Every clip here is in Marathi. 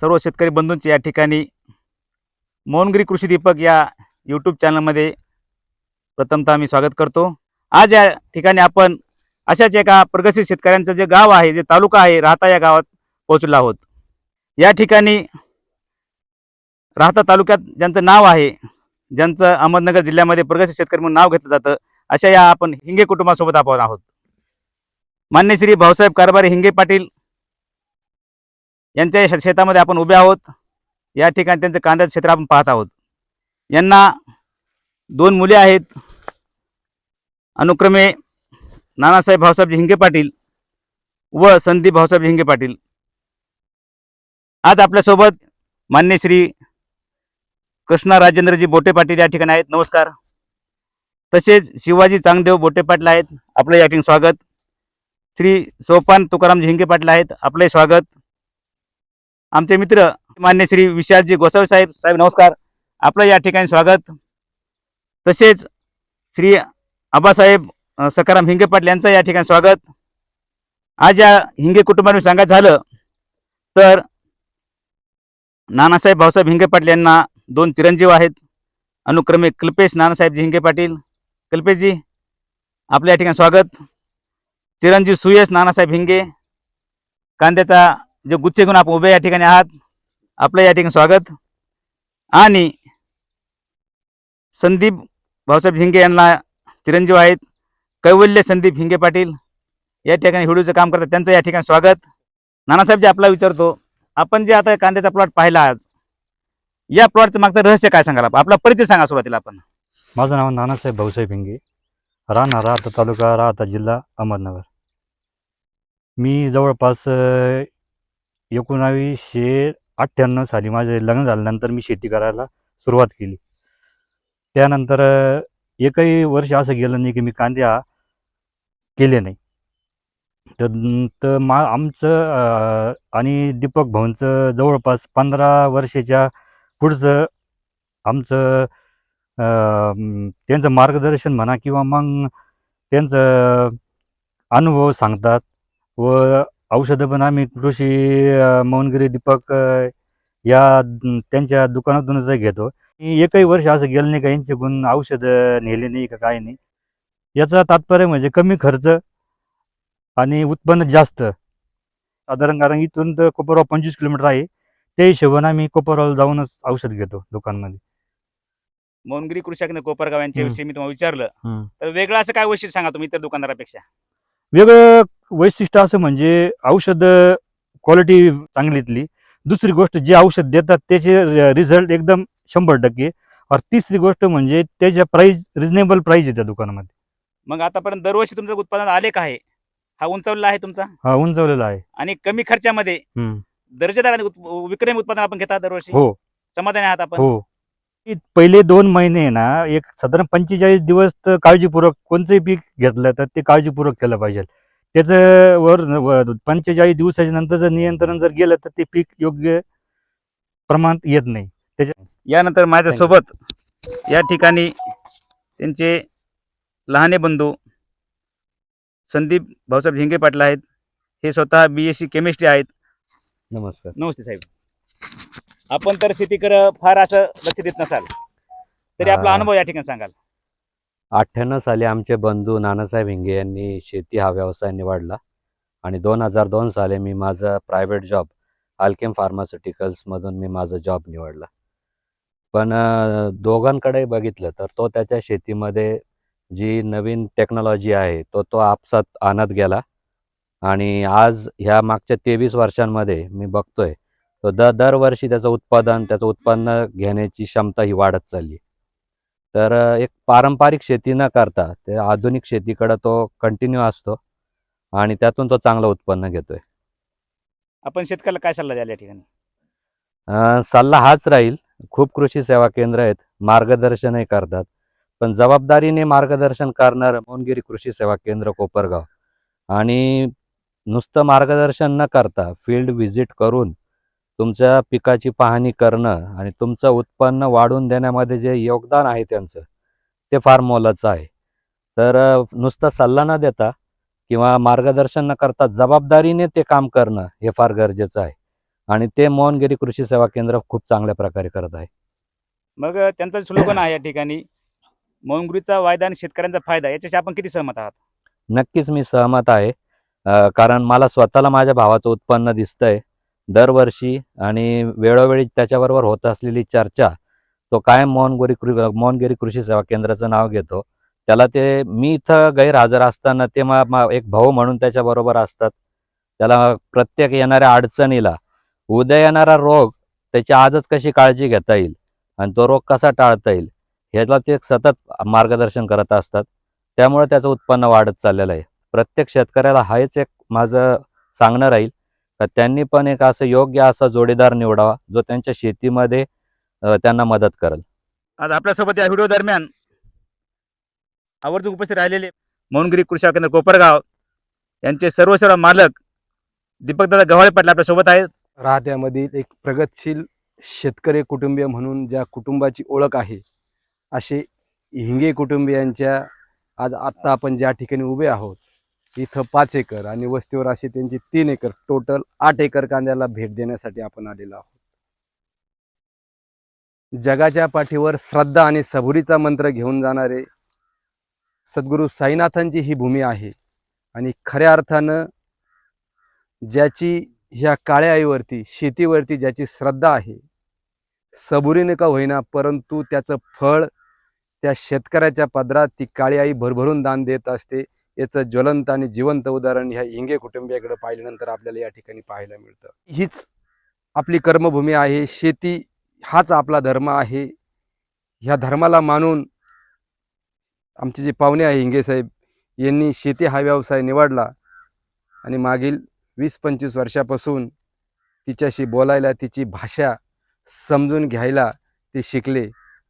सर्व शेतकरी बंधूंचे या ठिकाणी मोहनगिरी कृषी दीपक या यूट्यूब चॅनलमध्ये प्रथमतः मी स्वागत करतो. आज या ठिकाणी आपण अशाच एका प्रगतशील शेतकऱ्यांचं जे गाव आहे जे तालुका आहे राहता या गावात पोहोचलो आहोत. या ठिकाणी राहता तालुक्यात ज्यांचं नाव आहे ज्यांचं अहमदनगर जिल्ह्यामध्ये प्रगतशील शेतकरी म्हणून नाव घेतलं जातं अशा या आपण हिंगे कुटुंबासोबत आपण आहोत. मान्य श्री भाऊसाहेब कारभारी हिंगे पाटील यांच्या शेतामध्ये आपण उभे आहोत. या ठिकाणी त्यांचं कांद्याचं क्षेत्र आपण पाहत आहोत. यांना दोन मुले आहेत. अनुक्रमे नानासाहेब भाऊसाहेब हिंगे पाटील व संदीप भाऊसाहेब हिंगे पाटील. आज आपल्यासोबत मान्य श्री कृष्णा राजेंद्रजी बोटे पाटील या ठिकाणी आहेत. नमस्कार. तसेच शिवाजी चांगदेव बोटे पाटील आहेत. आपलं या ठिकाणी स्वागत. श्री सोपान तुकारामजी हिंगे पाटील आहेत. आपले स्वागत. आमचे मित्र मान्य श्री विशालजी गोसावी साहेब साहेब नमस्कार. आपलं या ठिकाणी स्वागत. तसेच श्री आबासाहेब सकाराम हिंगे पाटील यांचं या ठिकाणी स्वागत. आज या हिंगे कुटुंबाने सांगायचं झालं तर नानासाहेब भाऊसाहेब हिंगे पाटील यांना दोन चिरंजीव आहेत. अनुक्रमे कल्पेश नानासाहेबजी हिंगे पाटील. कल्पेशजी आपल्या या ठिकाणी स्वागत. चिरंजीव सुयश नानासाहेब हिंगे. कांद्याचा जे गुच्छ घेऊन आपण उभे या ठिकाणी आहात आपलं या ठिकाणी स्वागत. आणि संदीप भाऊसाहेब झिंगे यांना चिरंजीव आहेत. कैवल्य संदीप हिंगे पाटील या ठिकाणी व्हिडिओचं काम करतात. त्यांचं या ठिकाणी स्वागत. नानासाहेब जे आपला विचारतो आपण जे आता कांद्याचा प्लॉट पाहिला आज या प्लॉटचं मागचं रहस्य काय सांगाल आपला परिचय सांगा सुरुवातीला आपण. माझं नाव नानासाहेब भाऊसाहेब हिंगे. राहणार राहता तालुका राहता जिल्हा अहमदनगर. मी जवळपास एकोणावीसशे अठ्ठ्याण्णव साली माझे लग्न झाल्यानंतर मी शेती करायला सुरुवात केली. त्यानंतर एकही वर्ष असं गेलं नाही की मी कांदे हा केले नाही. तर मा आमचं आणि दीपक भाऊंचं जवळपास पंधरा वर्षाच्या पुढचं आमचं त्यांचं मार्गदर्शन म्हणा किंवा मग त्यांचं अनुभव सांगतात व औषधं पण आम्ही कृषी अं, मोहनगिरी दीपक या त्यांच्या दुकानातूनच घेतो. एकही वर्ष असं गेलं नाही का यांच्याकडून औषधं नेले नाही का काय नाही. याचा तात्पर्य म्हणजे कमी खर्च आणि उत्पन्न जास्त. साधारण कारण इथून तर कोपरगाव पंचवीस किलोमीटर आहे. त्या हिशोबाने आम्ही कोपरगावला जाऊनच औषध घेतो दुकानमध्ये. मोहनगिरी कृषी केंद्र कोपरगाव यांच्या हम्म. विषयी मी तुम्हाला विचारलं. तर वेगळं असं काय वैशिष्ट्य सांगा तुम्ही इतर दुकानदारापेक्षा? वेगळं वैशिष्ट्य असं म्हणजे औषध क्वालिटी चांगलीतली. दुसरी गोष्ट जे औषध देतात त्याचे रिझल्ट एकदम शंभर टक्के. और तिसरी गोष्ट म्हणजे त्याच्या प्राईस रिजनेबल प्राईस आहे त्या दुकानामध्ये. मग आतापर्यंत दरवर्षी तुमचं उत्पादन आले का आहे? हा उंचावलेला आहे तुमचा? हा उंचवलेला आहे. आणि कमी खर्चामध्ये हम्म. दर्जेदार आणि उत- विक्रमी उत्पादन आपण घेतात दरवर्षी? हो. समाधानी आहात आपण? हो. पहिले दोन महिने ना एक साधारण पंचेचाळीस दिवस तर काळजीपूर्वक कोणतंही पीक घेतलं तर ते काळजीपूर्वक केलं पाहिजे. त्याचं वर वर- पंचेचाळीस दिवसाच्या नंतर जर नियंत्रण जर गेलं तर ते पीक योग्य प्रमाणात येत नाही. यानंतर माझ्यासोबत या ठिकाणी त्यांचे लहाने बंधू संदीप भाऊसाहेब झिंगे पाटील आहेत. हे स्वतः बी एस सी केमिस्ट्री आहेत. नमस्कार. नमस्ते साहेब. आपण तर शेतीकडे फार असं लक्ष देत नसाल. तरी आपला. अनुभव या ठिकाणी सांगाल. अठ्ठ्याण्णव साली आमचे बंधू नानासाहेब हिंगे यांनी शेती हा व्यवसाय निवडला. आणि दोन हजार दोन साली मी माझा प्रायव्हेट जॉब अल्केम फार्मास्युटिकल्समधून मी माझा जॉब निवडला. पण दोघांकडे बघितलं तर तो त्याच्या शेतीमध्ये जी नवीन टेक्नॉलॉजी आहे तो तो आपसात आणत गेला. आणि आज ह्या मागच्या तेवीस वर्षांमध्ये मी बघतोय तो दर दरवर्षी त्याचं उत्पादन त्याचं उत्पन्न घेण्याची क्षमता ही वाढत चालली. तर एक पारंपरिक शेती न करता ते आधुनिक शेतीकडे तो कंटिन्यू असतो आणि त्यातून तो चांगलं उत्पन्न घेतोय. आपण शेतकऱ्याला काय सल्ला द्याल या ठिकाणी? सल्ला हाच राहील खूप कृषी सेवा केंद्र आहेत मार्गदर्शनही करतात पण जबाबदारीने मार्गदर्शन करणारं मोहनगिरी कृषी सेवा केंद्र कोपरगाव. आणि नुसतं मार्गदर्शन न करता फील्ड व्हिजिट करून तुमच्या पिकाची पाहणी करणं आणि तुमचं उत्पन्न वाढवून देण्यामध्ये जे योगदान आहे त्यांचं ते फार मोलाचं आहे. तर नुसता सल्ला न देता किंवा मार्गदर्शन न करता जबाबदारीने ते काम करणं हे फार गरजेचं आहे. आणि ते मोहनगिरी कृषी सेवा केंद्र खूप चांगल्या प्रकारे करत आहे. मग त्यांचं स्लोगन आहे या ठिकाणी मोहनगुरीचा वायदा आणि शेतकऱ्यांचा फायदा याच्याशी आपण किती सहमत आहात? नक्कीच मी सहमत आहे. कारण मला स्वतःला माझ्या भावाचं उत्पन्न दिसतंय. दरवर्षी आणि वेळोवेळी त्याच्याबरोबर होत असलेली चर्चा तो कायम मोहनगोरी कृ मोहनगिरी कृषी सेवा केंद्राचं नाव घेतो. त्याला ते मी इथं गैरहजर असताना ते मग मा- एक भाऊ म्हणून त्याच्याबरोबर असतात. त्याला प्रत्येक येणाऱ्या अडचणीला उद्या येणारा रोग त्याची आजच कशी काळजी घेता येईल आणि तो रोग कसा टाळता येईल ह्याला ते सतत मार्गदर्शन करत असतात. त्यामुळे त्याचं उत्पन्न वाढत चाललेलं आहे. प्रत्येक शेतकऱ्याला हाच एक माझं सांगणं राहील. का त्यांनी पण एक असं योग्य असा जोडीदार निवडावा जो त्यांच्या शेतीमध्ये त्यांना मदत करेल. आज आपल्यासोबत या व्हिडिओ दरम्यान आवर्जून उपस्थित राहिलेले मोहनगिरी कृषी केंद्र कोपरगाव यांचे सर्व सर्व मालक दीपकदादा गव्हाळे पाटील आपल्यासोबत आहेत. राहत्यामधील एक प्रगतशील शेतकरी कुटुंबीय म्हणून ज्या कुटुंबाची ओळख आहे असे हिंगे कुटुंबियांच्या आज आत्ता आपण ज्या ठिकाणी उभे आहोत इथं पाच एकर आणि वस्तीवर असे त्यांची तीन एकर टोटल आठ एकर कांद्याला भेट देण्यासाठी आपण आलेलो आहोत. जगाच्या पाठीवर श्रद्धा आणि सबुरीचा मंत्र घेऊन जाणारे सद्गुरू साईनाथांची ही भूमी आहे आणि खऱ्या अर्थानं ज्याची ह्या काळ्या आईवरती शेतीवरती ज्याची श्रद्धा आहे सबुरीने का होईना परंतु त्याचं फळ त्या शेतकऱ्याच्या पदरात ती काळी आई भरभरून दान देत असते. याचं ज्वलंत आणि जिवंत उदाहरण ह्या हिंगे कुटुंबियाकडे पाहिल्यानंतर आपल्याला या ठिकाणी पाहायला मिळतं. हीच आपली कर्मभूमी आहे. शेती हाच आपला धर्म आहे. ह्या धर्माला मानून आमचे जे पाहुणे आहे हिंगे साहेब यांनी शेती हा व्यवसाय निवडला आणि मागील वीस पंचवीस वर्षापासून तिच्याशी बोलायला तिची भाषा समजून घ्यायला ते शिकले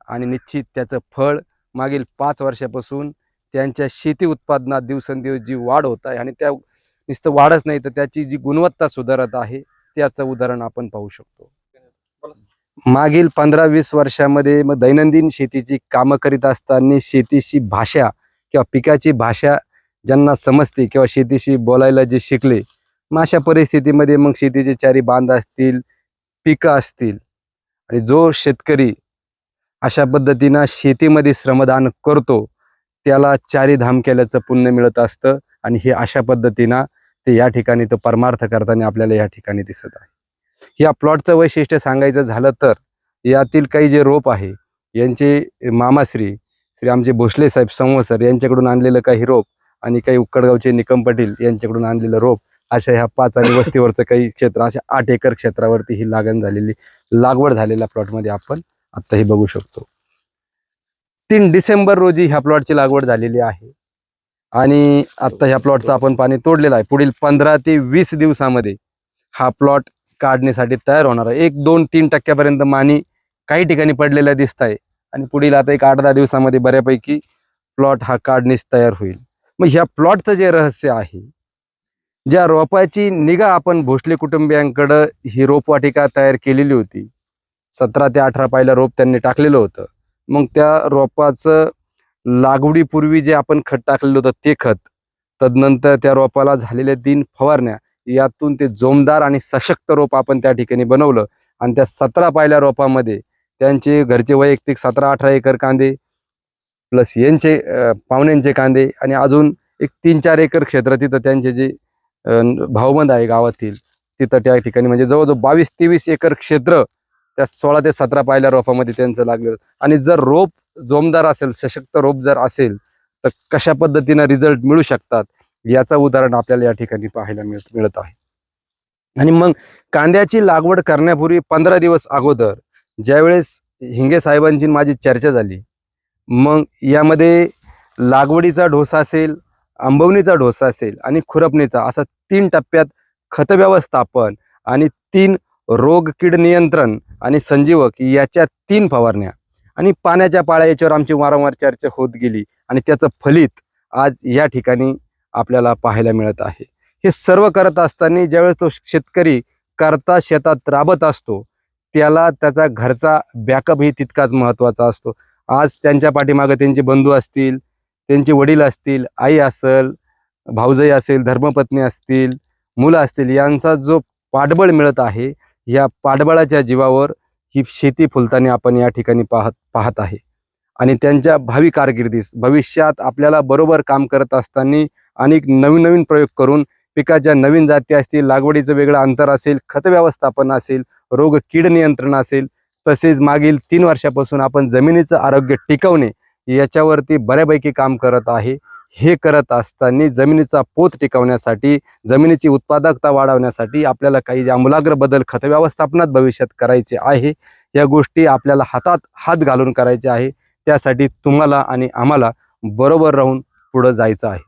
आणि निश्चित त्याचं फळ मागील पाच वर्षापासून त्यांच्या शेती उत्पादनात दिवसेंदिवस जी वाढ होत आहे आणि त्या नुसतं वाढच नाही तर त्याची जी गुणवत्ता सुधारत आहे त्याचं उदाहरण आपण पाहू शकतो. मागील पंधरा वीस वर्षामध्ये मग दैनंदिन शेतीची कामं करीत असताना शेतीची भाषा किंवा पिकाची भाषा ज्यांना समजते किंवा शेतीशी बोलायला जे शिकले मग अशा परिस्थितीमध्ये मग शेतीचे चारी बांध असतील पिकं असतील आणि जो शेतकरी अशा पद्धतीनं शेतीमध्ये श्रमदान करतो त्याला चारी धाम केल्याचं पुण्य मिळत असतं आणि हे अशा पद्धतीनं ते या ठिकाणी तो परमार्थ करताना आपल्याला या ठिकाणी दिसत आहे. या प्लॉटचं वैशिष्ट्य सांगायचं झालं तर यातील काही जे रोप आहे यांचे मामाश्री श्री आमचे भोसले साहेब संवसर यांच्याकडून आणलेलं काही रोप आणि काही उक्कडगावचे निकम पाटील यांच्याकडून आणलेलं रोप अशा ह्या पाच आणि वस्तीवरचं काही क्षेत्र अशा आठ एकर क्षेत्रावरती ही लागण झालेली लागवड झालेल्या प्लॉटमध्ये आपण आत्ताही बघू शकतो. तीन डिसेंबर रोजी ह्या प्लॉटची लागवड झालेली आहे. आणि आता ह्या प्लॉटचं आपण पाणी तोडलेलं आहे. पुढील पंधरा ते वीस दिवसामध्ये हा प्लॉट काढण्यासाठी तयार होणार आहे. एक दोन तीन टक्क्यापर्यंत मानी काही ठिकाणी पडलेल्या दिसत आहे आणि पुढील आता एक आठ दहा दिवसामध्ये बऱ्यापैकी प्लॉट हा काढणीस तयार होईल. मग ह्या प्लॉटचं जे रहस्य आहे ज्या रोपाची निगा आपण भोसले कुटुंबियांकडं ही रोपवाटिका तयार केलेली होती सतरा ते अठरा पायला रोप त्यांनी टाकलेलं होतं. मग त्या रोपाचं लागवडीपूर्वी जे आपण खत टाकलेलं होतं ते खत तदनंतर त्या रोपाला झालेल्या दिन फवारण्या यातून ते जोमदार आणि सशक्त रोप आपण त्या ठिकाणी बनवलं. आणि त्या सतरा पायल्या रोपामध्ये त्यांचे घरचे वैयक्तिक सतरा अठरा एकर कांदे प्लस यांचे पाहुण्यांचे कांदे आणि अजून एक तीन चार एकर क्षेत्र तिथं त्यांचे जे भाऊबंद आहे गावातील तिथं त्या ठिकाणी म्हणजे जवळजवळ बावीस तेवीस एकर क्षेत्र त्या सोळा ते सतरा पायल्या रोपामध्ये त्यांचं लागलेलं. आणि जर रोप जोमदार असेल सशक्त रोप जर असेल तर कशा पद्धतीनं रिझल्ट मिळू शकतात? याचं उदाहरण आपल्याला या ठिकाणी पाहायला मिळत मिळत आहे. आणि मग कांद्याची लागवड करण्यापूर्वी पंधरा दिवस अगोदर ज्यावेळेस हिंगे साहेबांची माझी चर्चा झाली मग यामध्ये लागवडीचा ढोसा असेल आंबवणीचा ढोसा असेल आणि खुरपणीचा असा तीन टप्प्यात खत व्यवस्थापन आणि तीन रोग कीड नियंत्रण आणि संजीवक याच्या तीन फवारण्या. आणि पाण्याच्या पाळ्या याच्यावर आमची वारंवार चर्चा होत गेली आणि त्याचं फलित आज या ठिकाणी आपल्याला पाहायला मिळत आहे. हे सर्व करत असताना ज्यावेळेस तो शेतकरी करता शेतात राबत असतो त्याला त्याचा घरचा बॅकअपही तितकाच महत्त्वाचा असतो. आज त्यांच्या पाठीमागे त्यांचे बंधू असतील त्यांचे वडील असतील आई असेल भाऊजाई असेल धर्मपत्नी असतील मुलं असतील यांचा जो पाठबळ मिळत आहे या पाठबळाच्या जीवावर ही शेती फुलताना आपण या ठिकाणी पाहत पाहत आहे. आणि त्यांच्या भावी कारकिर्दीस भविष्यात आपल्याला बरोबर काम करत असताना अनेक नवीन नवीन प्रयोग करून पिकाच्या नवीन जाती असतील लागवडीचं वेगळं अंतर असेल खत व्यवस्थापन असेल रोग कीड नियंत्रण असेल तसेच मागील तीन वर्षापासून आपण जमिनीचं आरोग्य टिकवणे याच्यावरती बऱ्यापैकी काम करत आहे. हे करत असताना जमिनीचा पोत टिकवण्यासाठी जमिनीची उत्पादकता वाढवण्यासाठी आपल्याला काही जे आमूलाग्र बदल खत व्यवस्थापनात भविष्यात करायचे आहे या गोष्टी आपल्याला हातात हात घालून करायचे आहे. त्यासाठी तुम्हाला आणि आम्हाला बरोबर राहून पुढं जायचं आहे.